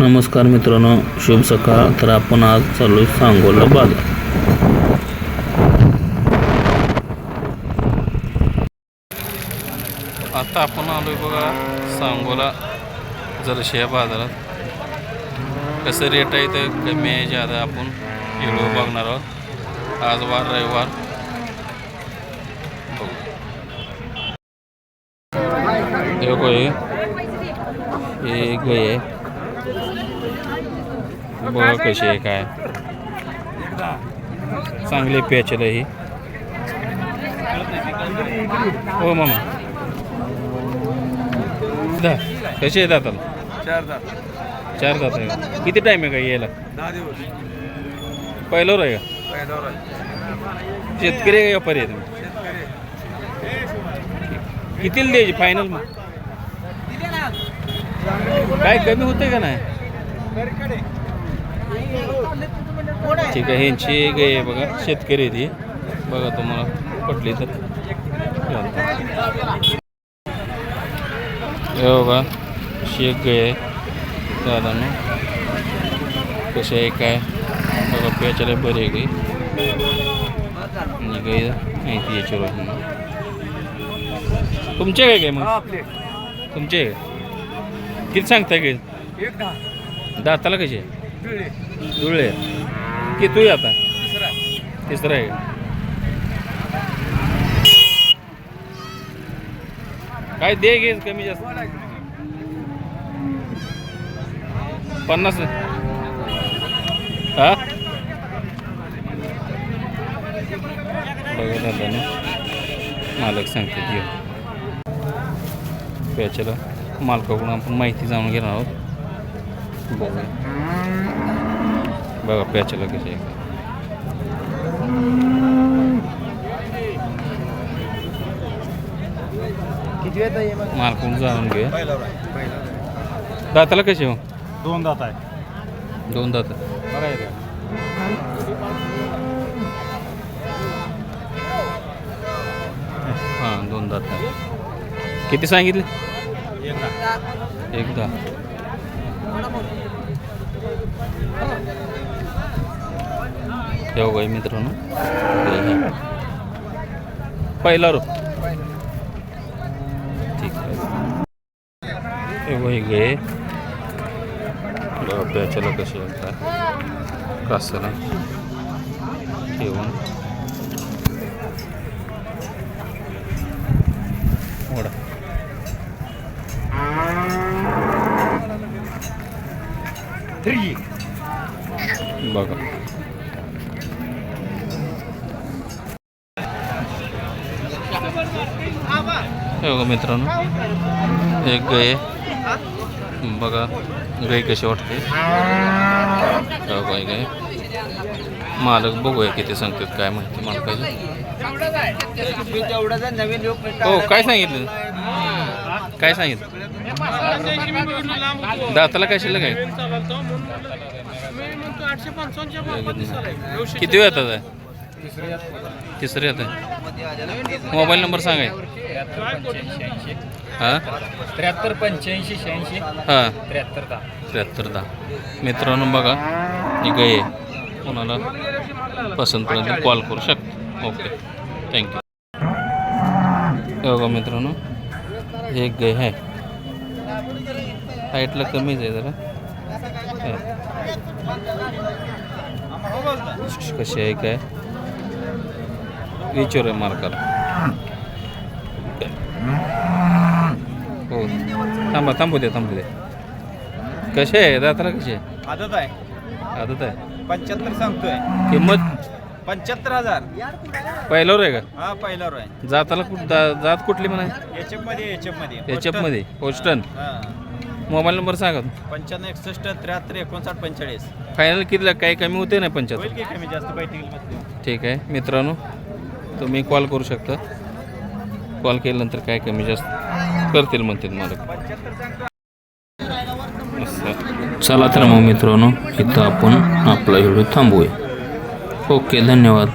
नमस्कार मित्रांनो शुभ सकाळ. तर आपण आज चालू आहे सांगोला बाजार. आता आपण आलोय बघा सांगोला जर या बाजारात. कसं रेट आहे तर कमी आहे ज्यादा आपण व्हिडिओ बघणार आहोत. आज वार रविवार. बघू. हे बघा हे हे गाय आहे. बघा कशी आहे काय? चांगली प्याचल आहे ही. हो मामा. दा कशी आहे दाताला? चार दात. चार दात आहे किती टाईम आहे का यायला? दहा दिवस. पहिल्यावर आहे का? पहिल्यावर आहे. शेतकरी आहे का व्यापारी आहे तुम्ही? शेतकरी कितीला द्यायची फायनल मग? काय कमी होते का नाही? ठीक आहे ह्यांची गाय आहे बघा शेतकरी ती. बघा तुम्हाला पटली तर. हे बघा शेक गाय आहे. दादानं कशी आहे काय? बघा प्याच्याला बरी गाई आणि गाई माहिती याच्यावर तुमचे काय काय मग? तुमचे? किती सांगताय एक दहा. दाताला कशी आहे जुळले की तू आता? तिसरा तिसरं आहे? काय दे घे कमी जास्त. पन्नास. हा? ना. मालक सांगते घेऊ प्याच्याला मालकाकडून आपण माहिती जाणून घेणार आहोत. बघा प्याच्याला जाणून घेऊया पहिल्यावर आहे पहिल्यावर आहे. दाताला कशी हो? दोन दात आहे. दोन दात हां दोन दात आहे किती सांगितले? एक दहा एकदा ठेव बघा हो मित्रांनो. पहिला रो ठीक आहे. हे गे प्याच्याला कसे आहे काय कासाला ठेवून. ओढा बघा. हे बघा मित्रांनो एक गाय आहे. बघा गाय कशी वाटते. गाय. मालक बघूया किती सांगतात काय माहिती मालकाची. हो काय सांगितलं? काय सांगितलं? दाताला काय शिल्लक आहे? किती वेळ येतात आहे तिसरी येत आहे मोबाईल नंबर सांगाय. हां? त्र्याहत्तर पंच्याऐंशी शहाऐंशी. हां. त्र्याहत्तर दहा त्र्याहत्तर दहा मित्रांनो बघा ही गाय आहे. कोणाला पसंत पडेल कॉल करू शकता ओके. थँक्यू हे बघा मित्रांनो हे एक गाय आहे. हाईटला कमीच आहे जरा. कशी आहे काय? आहे मार्काला हो. थांबा थांबू दे थांबू दे कसे आहे? दाताला कशी आहे? आदत आहे. आदत आहे. पंच्याहत्तर सांगतोय. किंमत? पंच्याहत्तर हजार. पहिल्यावर आहे का? हा पहिल्यावर आहे. जाताला कुठ दा- जात कुठली म्हणा? मध्ये एचएफमध्ये. एचएफमध्ये होस्टन हा. मोबाईल नंबर सांगा. पंच्याण्णव एकसष्ट त्र्याहत्तर एकोणसाठ पंचेचाळीस. फायनल कितीला? काही कमी होते ना होईल पंच्याहत्तर की कमी? जास्त बैठकीमध्ये ठीक आहे मित्रांनो. तुम्ही कॉल करू शकता. कॉल केल्यानंतर काय कमी जास्त करतील म्हणतील मालक. चला तर मग मित्रांनो इथं आपण आपला व्हिडिओ थांबूया. ओके धन्यवाद.